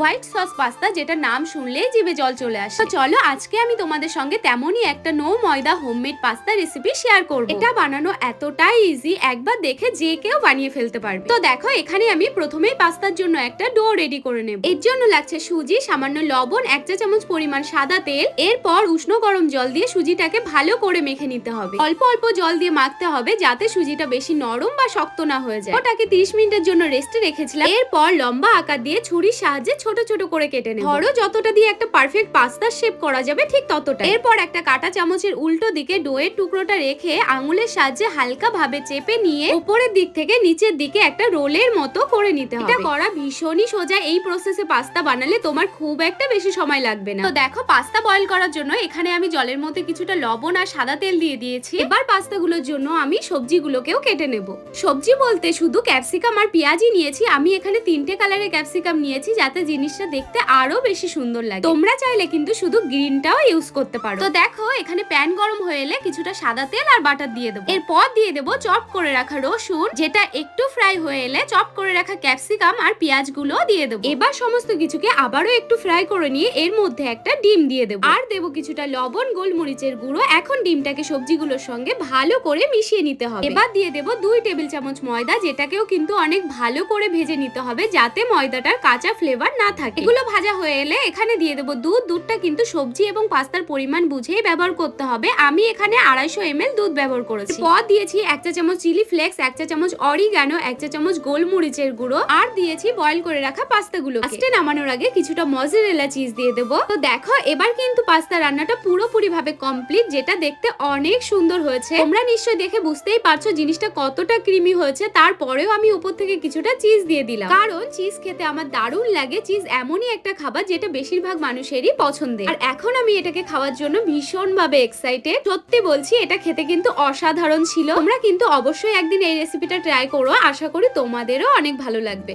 White sauce pasta যেটা নাম শুনলেই জিভে জল চলে আসে। চলো, আজকে আমি তোমাদের সঙ্গে তেমনই একটা নো ময়দা হোমমেড পাস্তা রেসিপি শেয়ার করব। এটা বানানো এতটাই ইজি একবার দেখে যে কেউ বানিয়ে ফেলতে পারবে। তো দেখো, এখানে আমি প্রথমেই পাস্তার জন্য একটা ডো রেডি করে নেব। এর জন্য লাগছে সুজি, সামান্য লবণ, এক চা চামচ পরিমাণ সাদা তেল। এরপর উষ্ণ গরম জল দিয়ে সুজিটাকে ভালো করে মেখে নিতে হবে। অল্প অল্প জল দিয়ে মাখতে হবে যাতে সুজিটা বেশি নরম বা শক্ত না হয়ে যায়। ওটাকে 30 মিনিটের জন্য রেস্টে রেখেছিলাম। এরপর লম্বা আকার দিয়ে ছুরির সাহায্যে ছোট ছোট করে কেটে নেব। ধরো যতটা দিয়ে একটা পারফেক্ট পাস্তার শেপ করা যাবে ঠিক ততটা এরপর একটা কাটা চামচের উল্টো দিকে ডোয়ের টুকরোটা রেখে আঙুলের সাহায্যে হালকা ভাবে চেপে নিয়ে উপরের দিক থেকে নিচের দিকে একটা রোলের মতো করে নিতে হবে। এটা করা ভীষণই সোজা। এই প্রসেসে পাস্তা বানালে তোমার খুব একটা বেশি সময় লাগবে না। তো দেখো পাস্তা বয়েল করার জন্য এখানে আমি জলের মধ্যে কিছুটা লবণ আর সাদা তেল দিয়ে দিয়েছি। এবার পাস্তাগুলোর জন্য আমি সবজিগুলোকেও কেটে নেব। সবজি বলতে শুধু ক্যাপসিকাম আর পেঁয়াজই নিয়েছি। আমি এখানে তিনটে কালারের ক্যাপসিকাম নিয়েছি যাতে জিনিসটা দেখতে আরও বেশি সুন্দর লাগে। তোমরা চাইলে কিন্তু শুধু গ্রিনটাও ইউজ করতে পারো। তো দেখো, এখানে প্যান গরম হয়ে এলে কিছুটা সাদা তেল আর বাটার দিয়ে দেবো। এরপর দিয়ে দেবো চপ করে রাখা রসুন, যেটা একটু ফ্রাই হয়ে এলে চপ করে রাখা ক্যাপসিকাম আর পেঁয়াজগুলো দিয়ে দেবো। এবার সমস্ত কিছুকে আবারও একটু ফ্রাই করে নিয়ে এর মধ্যে একটা ডিম দিয়ে দেবো। আর দেবো কিছুটা লবণ, গোলমরিচের গুঁড়ো। এখন ডিমটাকে সবজিগুলোর সঙ্গে ভালো করে মিশিয়ে নিতে হবে। এবার দিয়ে দেবো দুই টেবিল চামচ ময়দা, যেটাকেও কিন্তু অনেক ভালো করে ভেজে নিতে হবে, যাতে ময়দাটার কাঁচা ফ্লেভার না থাকে। এগুলো ভাজা হয়ে এলে এখানে দিয়ে দেবো দুধ। দুধটা কিন্তু সবজি এবং পাস্তার পরিমাণ বুঝেই ব্যবহার করতে হবে। আমি এখানে আড়াইশো এম দুধ ব্যবহার করেছি। পর দিয়েছি এক চা চামচ চিলি ফ্লেক্স এক চা চামচ অরিগানো এক চা চামচ গোলমরিচের গুঁড়ো আর দিয়েছি বয়েল করে রাখা পাস্তাগুলো লাস্টে নামানোর আগে কিছুটা মজারেলা চিজ দিয়ে দেবো। তো দেখো এবার কিন্তু পাস্তা রান্নাটা পুরোপুরি ভাবে কমপ্লিট যেটা দেখতে অনেক সুন্দর হয়েছে। তোমরা নিশ্চয়ই দেখে বুঝতেই পারছ জিনিসটা কতটা ক্রিমি হয়েছে। তারপরেও আমি উপর থেকে কিছুটা চিজ দিয়ে দিলাম। কারণ চিজ খেতে আমার দারুণ লাগে। চিজ এমনই একটা খাবার যেটা বেশিরভাগ মানুষেরই পছন্দের। আর এখন আমি এটাকে খাওয়ার জন্য ভীষণ ভাবে এক্সাইটেড সত্যি বলছি, এটা খেতে কিন্তু অসাধারণ ছিল। তোমরা কিন্তু অবশ্যই একদিন এই রেসিপিটা ট্রাই করো। আশা করি তোমাদেরও অনেক ভালো লাগবে।